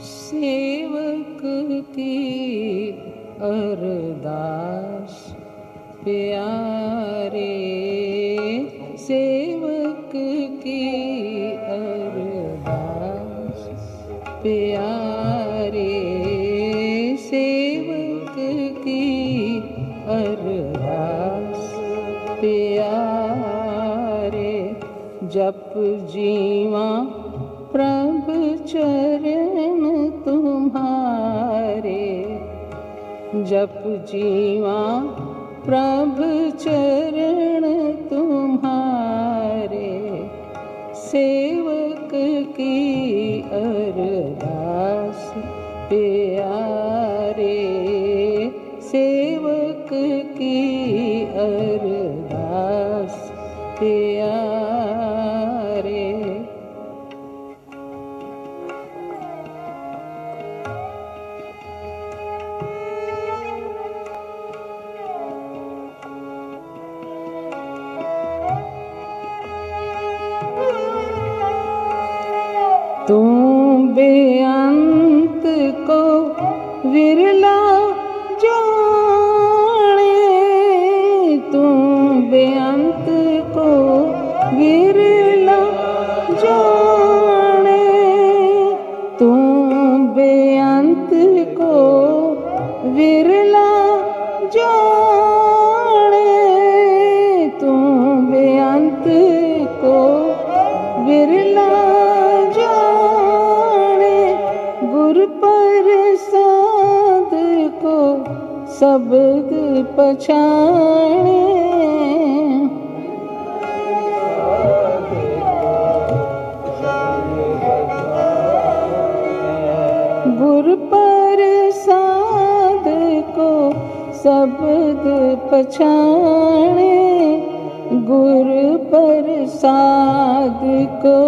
सेवक की अरदास प्यारे सेवक जप जीवा प्रभ चरण तुम्हारे। जप जीवा प्रभ चरण तुम्हारे। सेवक की अरदास प्यारे शब्द पछाणे गुर पर साध को शब्द पछाणे गुर पर साध को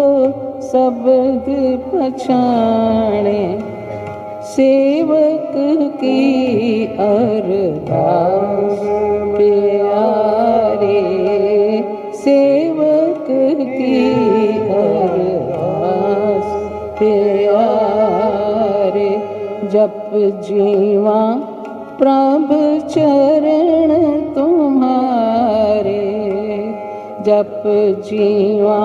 शब्द पछाणे सेवक की अरदास प्यारे सेवक की अरदास प्यारे जप जीवा प्रभ चरण तुम्हारे। जप जीवा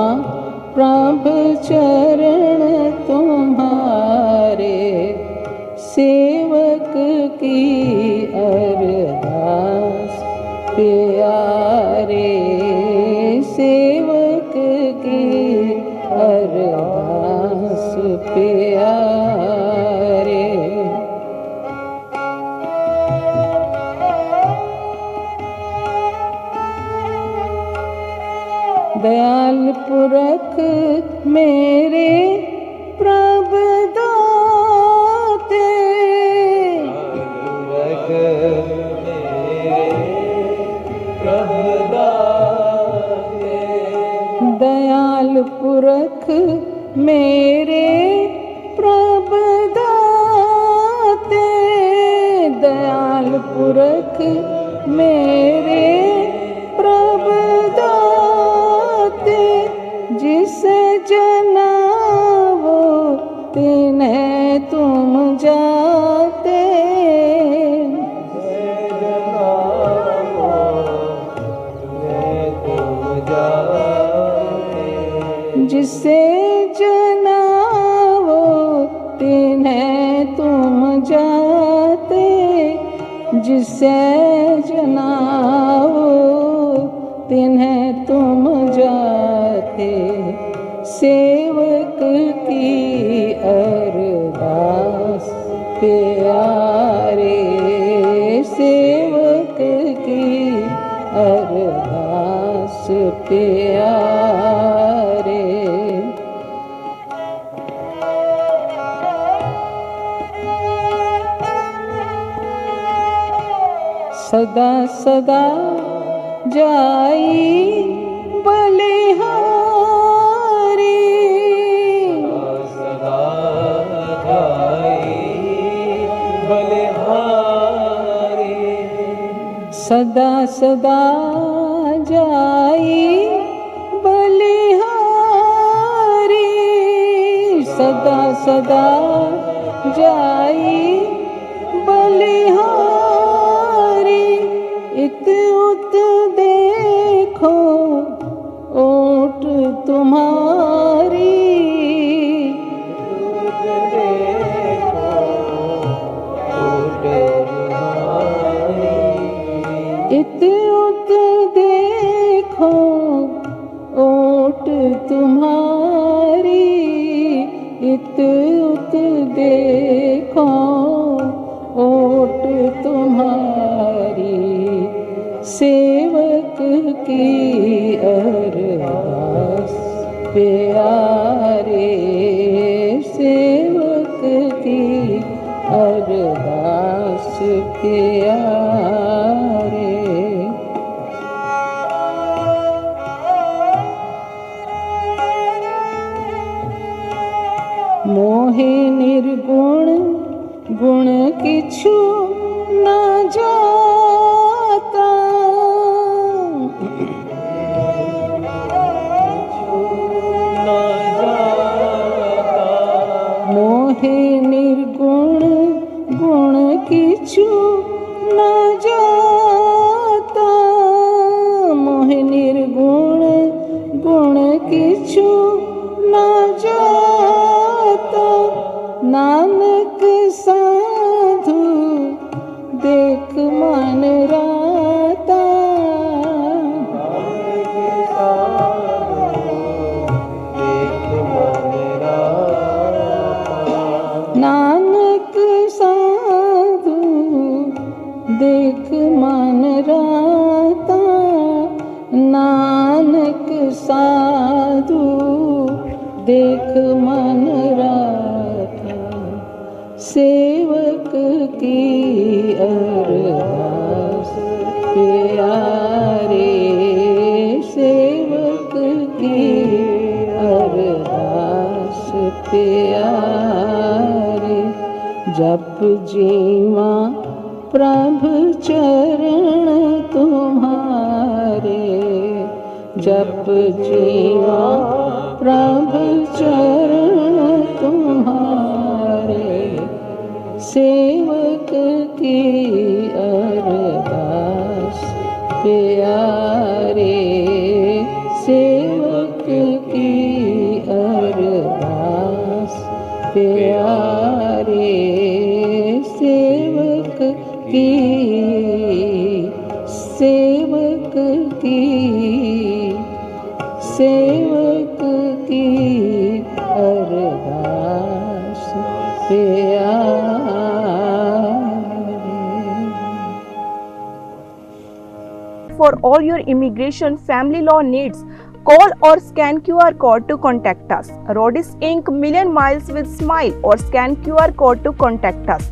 प्रभ चरण तुम्हारे। सेवक की अरदास प्यारे सेवक की अरदास प्यारे। दयाल पुरख मेरे प्रभ दयाल पुरख मेरे प्रभ दाते दयाल पुरख मेरे प्रभ दाते जिसे जनावो, तिन्हें तुम जाते जाते जिसे जनावो तिन्हें तुम जाते सेवक की अरदास प्यारे सेवक की अरदास प्यारे सदा सदा जाई बलिहारी। सदा जाई बलिहारी। सदा सदा जाई बलिहारी। सदा सदा जाई बलिहारी। 的。মোহে নির্গুণ গুণ কিছু না জাতা। কিছু না জাত নাম देख मन राता सेवक की अरदास। प्यारे सेवक की अरदास, प्यारे जप जीवा प्रभु चरण तुम्हारे। जप जीवा प्रभु चरण तुम्हारे सेवक की अरदास प्यारे सेवक की अरदास प्यारे For all your immigration family law needs, call or scan QR code to contact us. Rodis Inc. Million Miles with Smile or scan QR code to contact us.